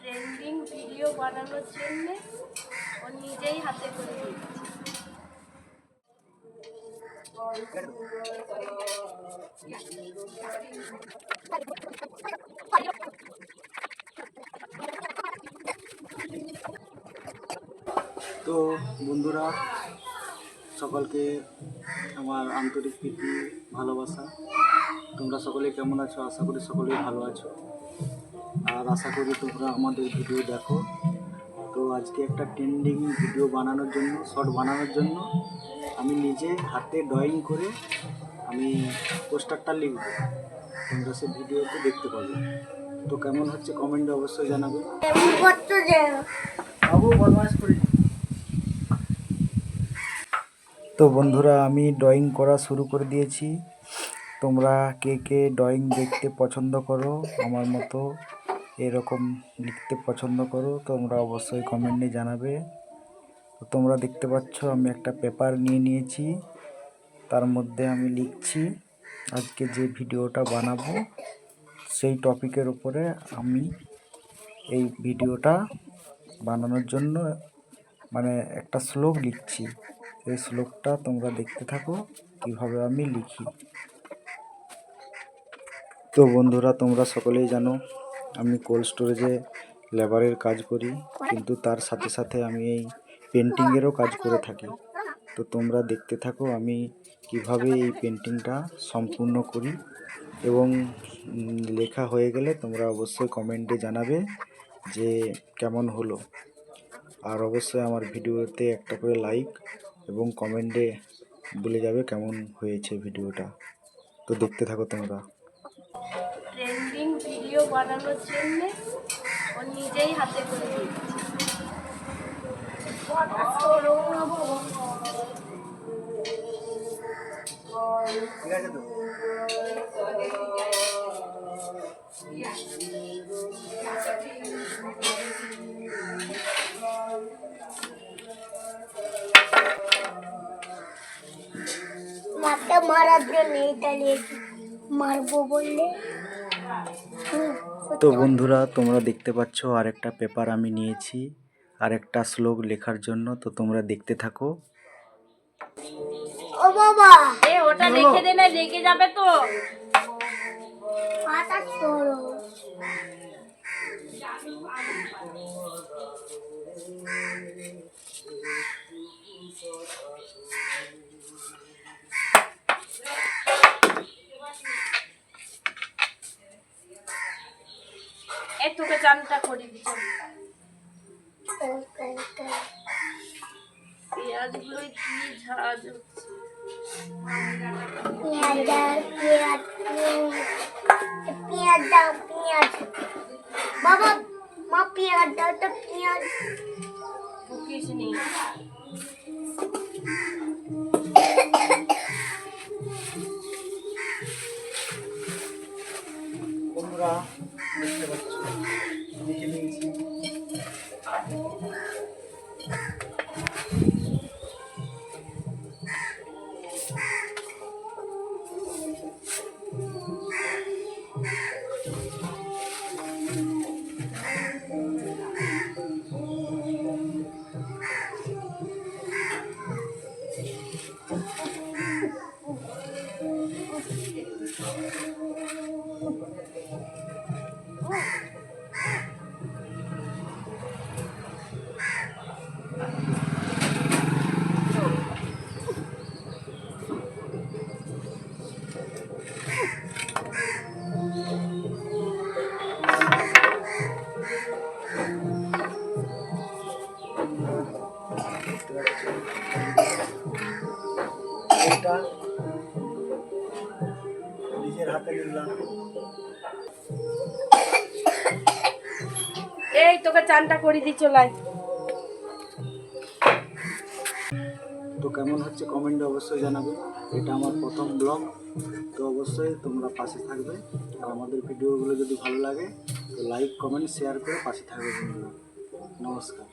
Trending video বানানোর জন্য ও নিজেই হাতে করে তো বন্ধুরা, সকলকে আমার আন্তরিক প্রীতি, ভালোবাসা। তোমরা সকলে কেমন আছো? আশা করি সকলেই ভালো আছো। আর আশা করি তোমরা আমাদের ভিডিও দেখো। তো আজকে একটা ট্রেন্ডিং ভিডিও বানানোর জন্য শর্ট বানানোর জন্য আমি নিজে হাতে ড্রয়িং করে আমি পোস্টারটা লিখব। তোমরা সে ভিডিওতে দেখতে পাবে। তো কেমন হচ্ছে কমেন্টে অবশ্যই জানাবে। বাবু বদমাস করি তো বন্ধুরা আমি ড্রয়িং করা শুরু করে দিয়েছি। তোমরা কে কে ড্রয়িং দেখতে পছন্দ করো আমার মতো এরকম লিখতে পছন্দ করো, তোমরা অবশ্যই কমেন্টে জানাবে। তো তোমরা দেখতে পাচ্ছ, আমি একটা পেপার নিয়ে নিয়েছি। তার মধ্যে আমি লিখছি, আজকে যে ভিডিওটা বানাবো, সেই টপিকের উপরে আমি এই ভিডিওটা বানানোর জন্য মানে একটা শ্লোক লিখছি। এই শ্লোকটা তোমরা দেখতে থাকো, কীভাবে আমি লিখি। তো বন্ধুরা, তোমরা সকলেই জানো আমি কোল্ড স্টোরেজে লেবারের কাজ করি, কিন্তু তার সাথে সাথে আমি এই পেন্টিংয়েরও কাজ করে থাকি। তো তোমরা দেখতে থাকো আমি কীভাবে এই পেন্টিংটা সম্পূর্ণ করি এবং লেখা হয়ে গেলে তোমরা অবশ্যই কমেন্টে জানাবে যে কেমন হলো। আর অবশ্যই আমার ভিডিওতে একটা করে লাইক এবং কমেন্টে বলে যাবে কেমন হয়েছে ভিডিওটা তো দেখতে থাকো তোমরা। ভিডিও বানানোর জন্য ও নিজেই হাতে করে দিচ্ছে ঠিক আছে মারার জন্য এটা মারবো বললে? তো বন্ধুরা তোমরা দেখতে পাচ্ছ আরেকটা পেপার আমি নিয়েছি আরেকটা শ্লোক লেখার জন্য তো তোমরা দেখতে থাকো। ও বাবা! এ ওটা লিখে দে না লেগে যাবে তো। পাতা সরো। এ তোকে চানটা করে পেঁয়াজগুলো কি ঝাঁজ পেঁয়াজ দাও পেঁয়াজ। বাবা মা পেঁয়াজ দাও তো পেঁয়াজ। কিছু নেই বন্ধুরা দেখতে পাচ্ছ? লিখে নিয়েছি দেখতে পাচ্ছ এটা নিজের হাতে নিলাম। এই তোকে চানটা করে দিই চলাই তো কেমন হচ্ছে কমেন্টে অবশ্যই জানাবে। এটা আমার প্রথম ব্লগ তো অবশ্যই তোমরা পাশে থাকবে। আর আমাদের ভিডিওগুলো যদি ভালো লাগে তো লাইক কমেন্ট শেয়ার করে পাশে থাকবে বন্ধুরা। নমস্কার।